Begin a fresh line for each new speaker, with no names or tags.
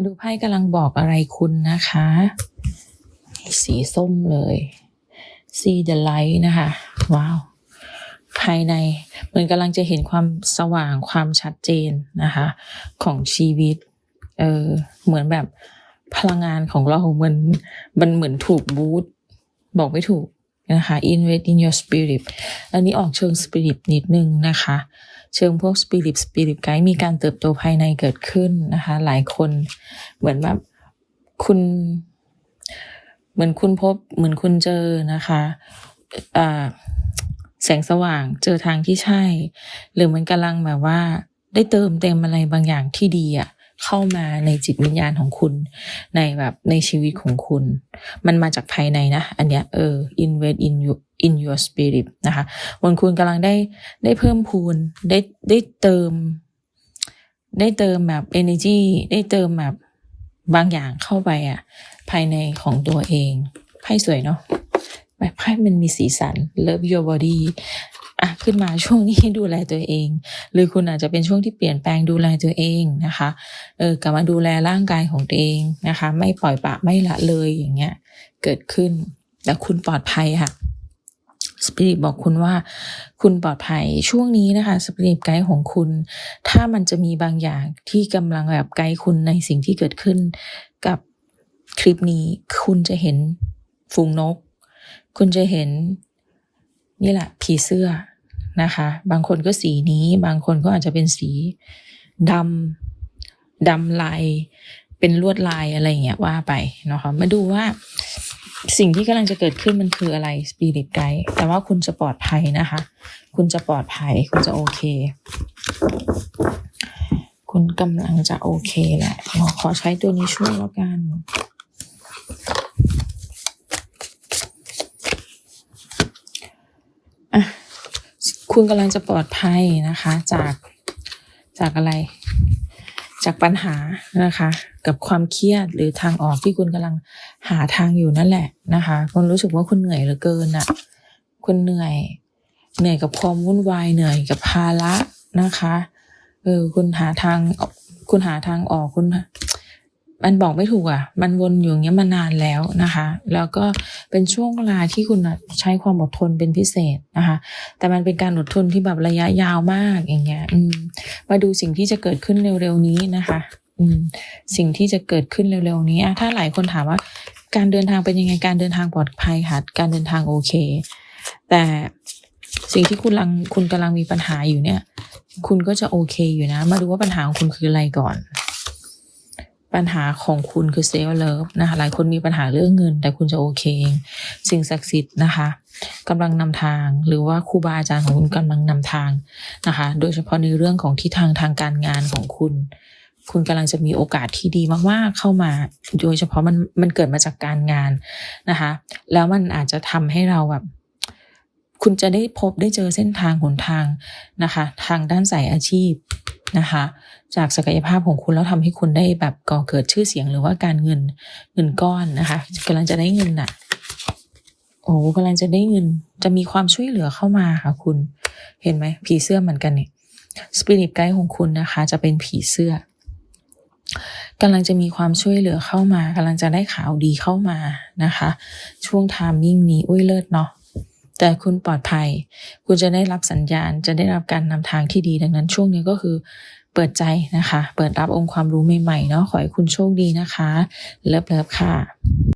มาดูไพ่กำลังบอกอะไรคุณนะคะ สีส้มเลย see the light นะคะ ว้าว ภายในเหมือนกำลังจะเห็นความสว่างความชัดเจนนะคะ ของชีวิต เออเหมือนแบบพลังงานของเรามันมันเหมือนถูกบูตบอกไม่ถูกนะคะ invest in your spirit อันนี้ออกเชิง spirit นิดนึงนะคะ เชิงพวกสปิริตสปิริตไกด์มีการเติบโตภายในเกิดขึ้นนะคะ หลายคนเหมือนแบบคุณ เหมือนคุณพบเหมือนคุณเจอนะคะแสงสว่างเจอทางที่ใช่ หรือมันกำลังแบบว่า ได้เติมเต็มอะไรบางอย่างที่ดีอะ เข้ามาในจิตวิญญาณของคุณ ในแบบในชีวิตของคุณ มันมาจากภายในนะ อันเนี้ยเออ invest in you in your spirit นะคะวันคุณกำลังได้ได้เพิ่มพูนได้ได้เติม ได้เติมแบบ energy ได้เติมแบบบางอย่างเข้าไปอะภายในของตัวเองไพ่สวยเนาะไพ่มันมีสีสัน love your body อะขึ้นมาช่วงนี้ดูแลตัวเอง หรือคุณอาจจะเป็นช่วงที่เปลี่ยนแปลงดูแลตัวเองนะคะเออกลับมาดูแลร่างกายของตัวเองนะคะ ไม่ปล่อยปะไม่ละเลยอย่างเงี้ย เกิดขึ้นแต่คุณปลอดภัยค่ะสปิริตบอกคุณว่าคุณปลอดภัยช่วงนี้นะคะสปิริตไกด์ของคุณ ถ้ามันจะมีบางอย่างที่กำลังแบบไกด์คุณในสิ่งที่เกิดขึ้นกับคลิปนี้ คุณจะเห็นฝูงนก คุณจะเห็น นี่แหละผีเสื้อนะคะ บางคนก็สีนี้ บางคนก็อาจจะเป็นสีดำดำลาย เป็นลวดลายอะไรอย่างเงี้ยว่าไปนะคะ มาดูว่าสิ่งที่กำลังจะเกิดขึ้นมันคืออะไรสปิริตไกด์แต่ว่าคุณจะปลอดภัยนะคะ คุณจะปลอดภัย คุณจะโอเค คุณกำลังจะโอเคแหละขอใช้ตัวนี้ช่วยแล้วกัน อะ คุณกำลังจะปลอดภัยนะคะ จากจากอะไร จากปัญหานะคะ กับความเครียดหรือทางออกที่คุณกำลังหาทางอยู่นั่นแหละนะคะ คุณรู้สึกว่าคุณเหนื่อยเหลือเกินอะ่ะคุณเหนื่อย เหนื่อยกับความวุ่นวายเหนื่อยกับภาระนะคะเออคุณหาทางคุณหาทางออกคุณ มันบอกไม่ถูกอะ มันวนอยู่อย่างเงี้ยมานานแล้วนะคะ แล้วก็เป็นช่วงเวลาที่คุณใช้ความอดทนเป็นพิเศษนะคะ แต่มันเป็นการอดทนที่แบบระยะยาวมากอย่างเงี้ยอืมมาดูสิ่งที่จะเกิดขึ้นเร็วๆนี้นะคะอืมสิ่งที่จะเกิดขึ้นเร็วๆนี้อะถ้าหลายคนถามว่าการเดินทางเป็นยังไงการเดินทางปลอดภัยค่ะการเดินทางโอเค แต่สิ่งที่คุณกำลังคุณกำลังมีปัญหาอยู่เนี่ย คุณก็จะโอเคอยู่นะ มาดูว่าปัญหาของคุณคืออะไรก่อน ปัญหาของคุณคือเซลล์เลิฟนะคะ หลายคนมีปัญหาเรื่องเงิน แต่คุณจะโอเคเอง สิ่งศักดิ์สิทธิ์นะคะกำลังนำทางหรือว่าครูบาอาจารย์ของคุณกำลังนำทางนะคะ โดยเฉพาะในเรื่องของทิศทางทางการงานของคุณ คุณกำลังจะมีโอกาสที่ดีมากๆเข้ามา โดยเฉพาะมันมันเกิดมาจากการงานนะคะ แล้วมันอาจจะทำให้เราแบบคุณจะได้พบได้เจอเส้นทางหนทางนะคะ ทางด้านสายอาชีพ นะคะ จากศักยภาพของคุณแล้วทำให้คุณได้แบบก่อเกิดชื่อเสียงหรือว่าการเงินเงินก้อนนะคะกำลังจะได้เงินน่ะโอ้กำลังจะได้เงินจะมีความช่วยเหลือเข้ามาค่ะคุณเห็นไหมผีเสื้อเหมือนกันเนี่ยสปิริตไกด์ของคุณนะคะ จะเป็นผีเสื้อกำลังจะมีความช่วยเหลือเข้ามากำลังจะได้ข่าวดีเข้ามานะคะ ช่วงไทามิ่งนี้อุ้ยเลิศเนาะ แต่คุณปลอดภัย คุณจะได้รับสัญญาณ จะได้รับการนำทางที่ดี ดังนั้นช่วงนี้ก็คือเปิดใจนะคะ เปิดรับองค์ความรู้ใหม่ๆเนาะ ขอให้คุณโชคดีนะคะ เลิฟเลิฟค่ะ